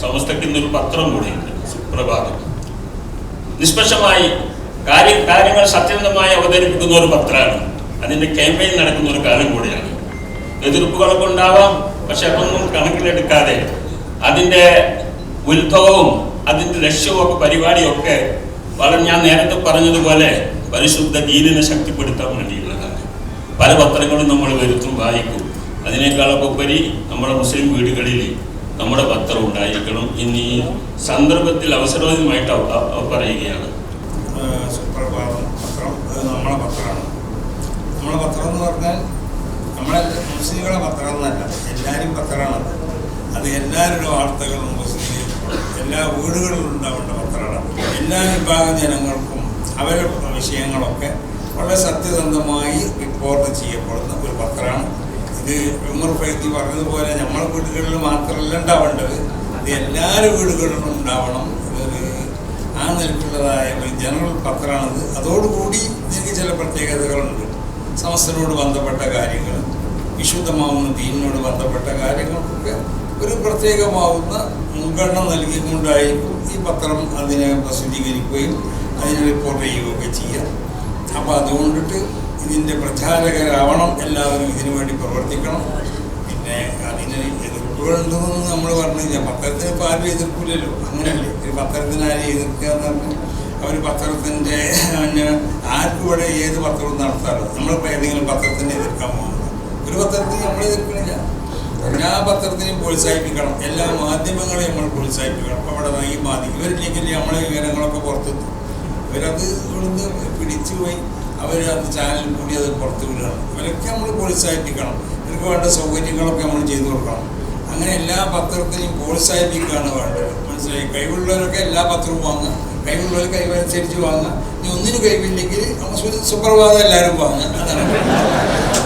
സമസ്തയ്ക്ക് ഇന്നൊരു പത്രം കൂടിയുണ്ട് സുപ്രഭാതം. നിഷ്പക്ഷമായി കാര്യ കാര്യങ്ങൾ സത്യസന്ധമായി അവതരിപ്പിക്കുന്ന ഒരു പത്രമാണ്. അതിന്റെ ക്യാമ്പയിൻ നടക്കുന്ന ഒരു കാലം കൂടിയാണ്. എതിർപ്പുകളൊക്കെ ഉണ്ടാവാം പക്ഷെ അതൊന്നും കണക്കിലെടുക്കാതെ അതിന്റെ ഉത്ഭവവും അതിന്റെ ലക്ഷ്യവും ഒക്കെ പരിപാടിയും ഒക്കെ വളരെ ഞാൻ നേരത്തെ പറഞ്ഞതുപോലെ പരിശുദ്ധ ദീനിനെ ശക്തിപ്പെടുത്താൻ വേണ്ടിയുള്ളതാണ്. പല പത്രങ്ങളും നമ്മൾ വരുത്തും വായിക്കും. അതിനേക്കാളൊക്കെ ഉപരി നമ്മുടെ മുസ്ലിം വീടുകളിൽ നമ്മുടെ പത്രം ഉണ്ടായിരിക്കണം ഇന്ന് ഈ സന്ദർഭത്തിൽ അവസരവുമായിട്ട് അവ- അവ പറയുകയാണ് സുപ്രഭാതം. പത്രം അത് പത്രമാണ് നമ്മളെ പത്രം എന്ന് പറഞ്ഞാൽ നമ്മളെ മുസ്ലിങ്ങളെ പത്രം എന്നല്ല എല്ലാവരും പത്രമാണ് അത് എല്ലാവരുടെ വാർത്തകളും മുസ്ലിം എല്ലാ വീടുകളിലും ഉണ്ടാവേണ്ട പത്രമാണ് എല്ലാ വിഭാഗം ജനങ്ങൾക്കും അവരുടെ വിഷയങ്ങളൊക്കെ വളരെ സത്യസന്ധമായി റിപ്പോർട്ട് ചെയ്യപ്പെടുന്ന ഒരു പത്രമാണ് ഇത് ഉമർ ഫൈദി പറഞ്ഞതുപോലെ നമ്മളെ വീടുകളിൽ മാത്രമല്ല ഉണ്ടാവേണ്ടത്. ഇത് എല്ലാവരും വീടുകളിലും ഉണ്ടാവണം. ആ നിലക്കുള്ളതായ ഒരു ജനറൽ പത്രമാണിത്. അതോടുകൂടി ഇതിന് ചില പ്രത്യേകതകളുണ്ട്. സമസ്തനോട് ബന്ധപ്പെട്ട കാര്യങ്ങൾ വിശുദ്ധമാവുന്ന ദീനിനോട് ബന്ധപ്പെട്ട കാര്യങ്ങൾക്കൊക്കെ ഒരു പ്രത്യേകമാവുന്ന മുൻഗണന നൽകിക്കൊണ്ടായിരിക്കും ഈ പത്രം അതിനെ പ്രസിദ്ധീകരിക്കുകയും അതിനെ റിപ്പോർട്ട് ചെയ്യുകയൊക്കെ ചെയ്യുക. അപ്പോൾ അതുകൊണ്ടിട്ട് ഇതിന്റെ പ്രചാരകരാവണം എല്ലാവരും ഇതിനു വേണ്ടി പ്രവർത്തിക്കണം. പിന്നെ അതിന് എതിർപ്പുകളുണ്ടെന്ന് നമ്മൾ പറഞ്ഞു കഴിഞ്ഞാൽ പത്രത്തിന് ഇപ്പോൾ ആരും എതിർപ്പില്ലല്ലോ. അങ്ങനെയല്ലേ? ഒരു പത്രത്തിന് എതിർക്കുക എന്ന് പറഞ്ഞാൽ അവർ പത്രത്തിന്റെ ആർക്കും ഇവിടെ ഏത് പത്രവും നടത്താറ്? നമ്മളിപ്പോൾ ഏതെങ്കിലും പത്രത്തിനെ എതിർക്കാൻ പോകുന്നത്. ഒരു പത്രത്തിന് നമ്മൾ എതിർക്കണില്ല. എല്ലാ പത്രത്തിനെയും പ്രോത്സാഹിപ്പിക്കണം. എല്ലാ മാധ്യമങ്ങളെയും നമ്മൾ പ്രോത്സാഹിപ്പിക്കണം. അപ്പോൾ അവിടെ ഈ മാധ്യമം ഇവരില്ലെങ്കിൽ നമ്മളെ വിവരങ്ങളൊക്കെ ഇവരത് ഇവിടുന്ന് പിടിച്ചു പോയി അവർ അത് ചാനലിൽ കൂടി അത് പുറത്തു വിടണം. ഇവരൊക്കെ നമ്മൾ പ്രോത്സാഹിപ്പിക്കണം ഇവർക്ക് വേണ്ട സൗകര്യങ്ങളൊക്കെ നമ്മൾ ചെയ്തു കൊടുക്കണം. അങ്ങനെ എല്ലാ പത്രത്തിനെയും പ്രോത്സാഹിപ്പിക്കുകയാണ് വേണ്ടത്. മനസ്സിലായി? കഴിവുള്ളവരൊക്കെ എല്ലാ പത്രവും വാങ്ങുക. കഴിവുള്ളവർ കഴിവനുസരിച്ച് വാങ്ങുക. ഇനി ഒന്നിനും കഴിവില്ലെങ്കിൽ നമ്മൾ സുപ്രഭാതം എല്ലാവരും വാങ്ങുക. അതാണ്.